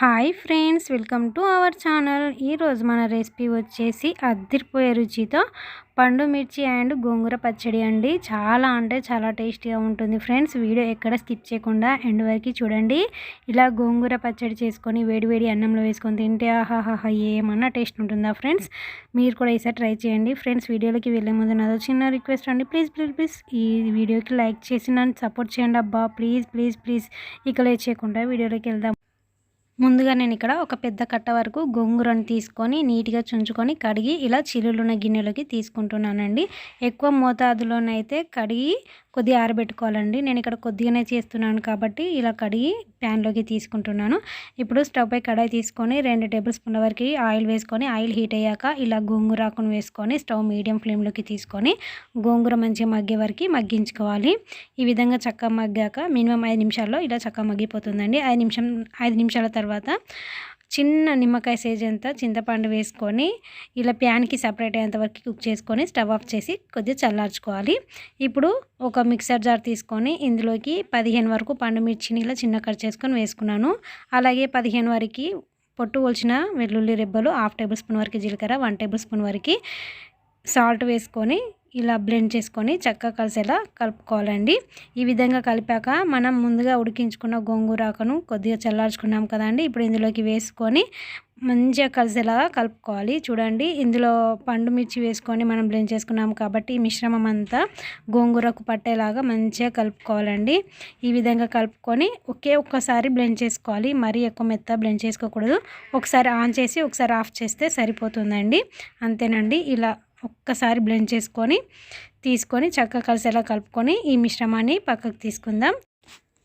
Hi friends welcome to our channel. ఈరోజు మన recipe వచ్చేసి అద్దరిపోయే రుచితో పండు మిర్చి అండ్ గోంగూర పచ్చడి అండి. చాలా అంటే చాలా టేస్టీగా ఉంటుంది ఫ్రెండ్స్. వీడియో ఎక్కడ స్కిప్ చేయకుండా ఎండ్ వరకు చూడండి. ఇలా గోంగూర పచ్చడి చేసుకొని వేడివేడి అన్నంలో వేసుకొని తింటే ఆహాహా ఏమన్నా టేస్ట్ ఉంటుందా ఫ్రెండ్స్? మీరు కూడా ఈసారి ట్రై చేయండి. ఫ్రెండ్స్ వీడియోలోకి వెళ్ళే ముందు నాదో చిన్న రిక్వెస్ట్ అండి. ప్లీజ్ ప్లీజ్ ప్లీజ్ ఈ వీడియోకి లైక్ చేసి నన్ను సపోర్ట్ చేయండి. అబ్బా ప్లీజ్ ప్లీజ్ ప్లీజ్. ఇక లేట్ చేయకుండా వీడియోలోకి వెళ్దాం. ముందుగా నేను ఇక్కడ ఒక పెద్ద కట్ట వరకు గోంగూరను తీసుకొని నీట్గా చుంచుకొని కడిగి ఇలా చిల్లులున్న గిన్నెలోకి తీసుకుంటున్నానండి. ఎక్కువ మోతాదులోనైతే కడిగి కొద్దిగా ఆరబెట్టుకోవాలండి. నేను ఇక్కడ కొద్దిగానే చేస్తున్నాను కాబట్టి ఇలా కడిగి ప్యాన్లోకి తీసుకుంటున్నాను. ఇప్పుడు స్టవ్ పై కడాయి తీసుకొని రెండు టేబుల్ స్పూన్ల వరకు ఆయిల్ వేసుకొని ఆయిల్ హీట్ అయ్యాక ఇలా గోంగూరాకును వేసుకొని స్టవ్ మీడియం ఫ్లేమ్లోకి తీసుకొని గోంగూర మంచిగా మగ్గే వరకు మగ్గించుకోవాలి. ఈ విధంగా చక్కగా మగ్గాక మినిమం ఐదు నిమిషాల్లో ఇలా చక్కగా మగ్గిపోతుందండి. ఐదు నిమిషం ఐదు నిమిషాల తర్వాత తర్వాత చిన్న నిమ్మకాయ సైజ్ అంతా చింతపండు వేసుకొని ఇలా ప్యాన్కి సపరేట్ అయ్యేంత వరకు కుక్ చేసుకొని స్టవ్ ఆఫ్ చేసి కొద్దిగా చల్లార్చుకోవాలి. ఇప్పుడు ఒక మిక్సర్ జార్ తీసుకొని ఇందులోకి పదిహేను వరకు పండు మిర్చిని ఇలా చిన్న కట్ చేసుకొని వేసుకున్నాను. అలాగే పదిహేను వరకు పొట్టు కొలిచిన వెల్లుల్లి రెబ్బలు హాఫ్ టేబుల్ స్పూన్ వరకు జీలకర్ర వన్ టేబుల్ స్పూన్ వరకు సాల్ట్ వేసుకొని ఇలా బ్లెండ్ చేసుకొని చక్కగా కలిసేలా కలుపుకోవాలండి. ఈ విధంగా కలిపాక మనం ముందుగా ఉడికించుకున్న గోంగూరాకను కొద్దిగా చల్లార్చుకున్నాం కదండి. ఇప్పుడు ఇందులోకి వేసుకొని మంచిగా కలిసేలాగా కలుపుకోవాలి. చూడండి ఇందులో పండు మిర్చి వేసుకొని మనం బ్లెండ్ చేసుకున్నాం కాబట్టి ఈ మిశ్రమం అంతా గోంగూరకు పట్టేలాగా మంచిగా కలుపుకోవాలండి. ఈ విధంగా కలుపుకొని ఒకే ఒక్కసారి బ్లెండ్ చేసుకోవాలి. మరీ ఎక్కువ మెత్త బ్లెండ్ చేసుకోకూడదు. ఒకసారి ఆన్ చేసి ఒకసారి ఆఫ్ చేస్తే సరిపోతుందండి. అంతేనండి. ఇలా ఒక్కసారి బ్లెండ్ చేసుకొని తీసుకొని చక్కగా కలిసేలా కలుపుకొని ఈ మిశ్రమాన్ని పక్కకు తీసుకుందాం.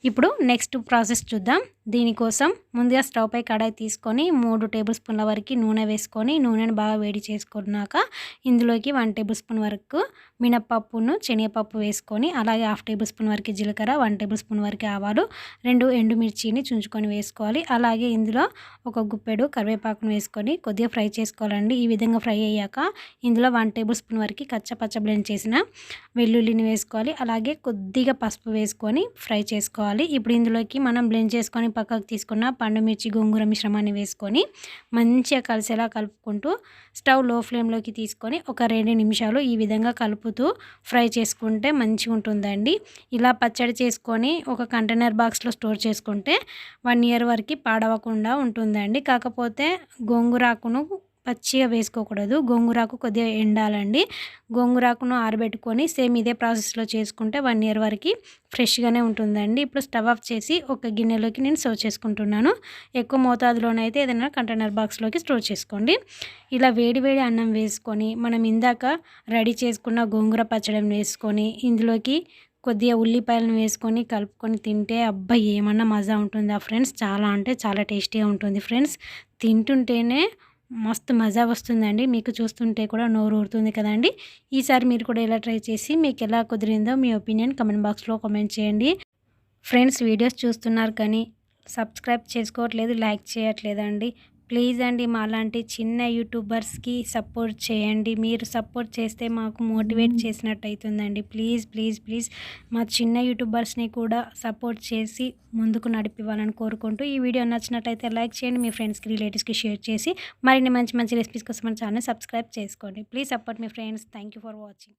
ఇప్పుడు నెక్స్ట్ ప్రాసెస్ చూద్దాం. దీనికోసం ముందుగా స్టవ్ పై కడాయి తీసుకొని మూడు టేబుల్ స్పూన్ల వరకు నూనె వేసుకొని నూనెను బాగా వేడి చేసుకున్నాక ఇందులోకి వన్ టేబుల్ స్పూన్ వరకు మినప్పప్పును శనగపప్పు వేసుకొని అలాగే హాఫ్ టేబుల్ స్పూన్ వరకు జీలకర్ర వన్ టేబుల్ స్పూన్ వరకు ఆవాలు రెండు ఎండుమిర్చిని చుంచుకొని వేసుకోవాలి. అలాగే ఇందులో ఒక గుప్పెడు కరివేపాకును వేసుకొని కొద్దిగా ఫ్రై చేసుకోవాలండి. ఈ విధంగా ఫ్రై అయ్యాక ఇందులో వన్ టేబుల్ స్పూన్ వరకు కచ్చపచ్చ బ్లెండ్ చేసిన వెల్లుల్లిని వేసుకోవాలి. అలాగే కొద్దిగా పసుపు వేసుకొని ఫ్రై చేసుకోవాలి. ఇప్పుడు ఇందులోకి మనం బ్లెండ్ చేసుకొని పక్కకు తీసుకున్న పండు మిర్చి గోంగూర మిశ్రమాన్ని వేసుకొని మంచిగా కలిసేలా కలుపుకుంటూ స్టవ్లో ఫ్లేమ్లోకి తీసుకొని ఒక రెండు నిమిషాలు ఈ విధంగా కలుపుతూ ఫ్రై చేసుకుంటే మంచిగా ఉంటుందండి ఇలా పచ్చడి చేసుకొని ఒక కంటైనర్ బాక్స్లో స్టోర్ చేసుకుంటే వన్ ఇయర్ వరకు పాడవకుండా ఉంటుందండి. కాకపోతే గోంగూరాకును పచ్చిగా వేసుకోకూడదు. గోంగూరాకు కొద్దిగా ఎండాలండి. గోంగూరాకును ఆరబెట్టుకొని సేమ్ ఇదే ప్రాసెస్లో చేసుకుంటే వన్ ఇయర్ వరకు ఫ్రెష్గానే ఉంటుందండి. ఇప్పుడు స్టవ్ ఆఫ్ చేసి ఒక గిన్నెలోకి నేను సర్వ్ చేసుకుంటున్నాను. ఎక్కువ మోతాదులోనైతే ఏదైనా కంటైనర్ బాక్స్లోకి స్టోర్ చేసుకోండి. ఇలా వేడి వేడి అన్నం వేసుకొని మనం ఇందాక రెడీ చేసుకున్న గోంగూర పచ్చడిని వేసుకొని ఇందులోకి కొద్దిగా ఉల్లిపాయలను వేసుకొని కలుపుకొని తింటే అబ్బాయి ఏమన్నా మజా ఉంటుందా ఫ్రెండ్స్. చాలా అంటే చాలా టేస్టీగా ఉంటుంది ఫ్రెండ్స్. తింటుంటేనే మస్తు మజా వస్తుందండి. మీకు చూస్తుంటే కూడా నోరు ఊరుతుంది కదండి. ఈసారి మీరు కూడా ఇలా ట్రై చేసి మీకు ఎలా కుదిరిందో మీ ఒపీనియన్ కమెంట్ బాక్స్లో కమెంట్ చేయండి. ఫ్రెండ్స్ వీడియోస్ చూస్తున్నారు కానీ సబ్స్క్రైబ్ చేసుకోవట్లేదు లైక్ చేయట్లేదండి. ప్లీజ్ అండి మాలాంటి చిన్న యూట్యూబర్స్కి సపోర్ట్ చేయండి. మీరు సపోర్ట్ చేస్తే మాకు మోటివేట్ చేసినట్టు అవుతుందండి ప్లీజ్ ప్లీజ్ ప్లీజ్ మా చిన్న యూట్యూబర్స్ని కూడా సపోర్ట్ చేసి ముందుకు నడిపివ్వాలని కోరుకుంటూ ఈ వీడియో నచ్చినట్టయితే లైక్ చేయండి మీ ఫ్రెండ్స్కి రిలేటివ్స్కి షేర్ చేసి మరిన్ని మంచి మంచి రెసిపీస్ కోసం మన ఛానల్ సబ్స్క్రైబ్ చేసుకోండి. ప్లీజ్ సపోర్ట్ మీ ఫ్రెండ్స్. Thank for watching.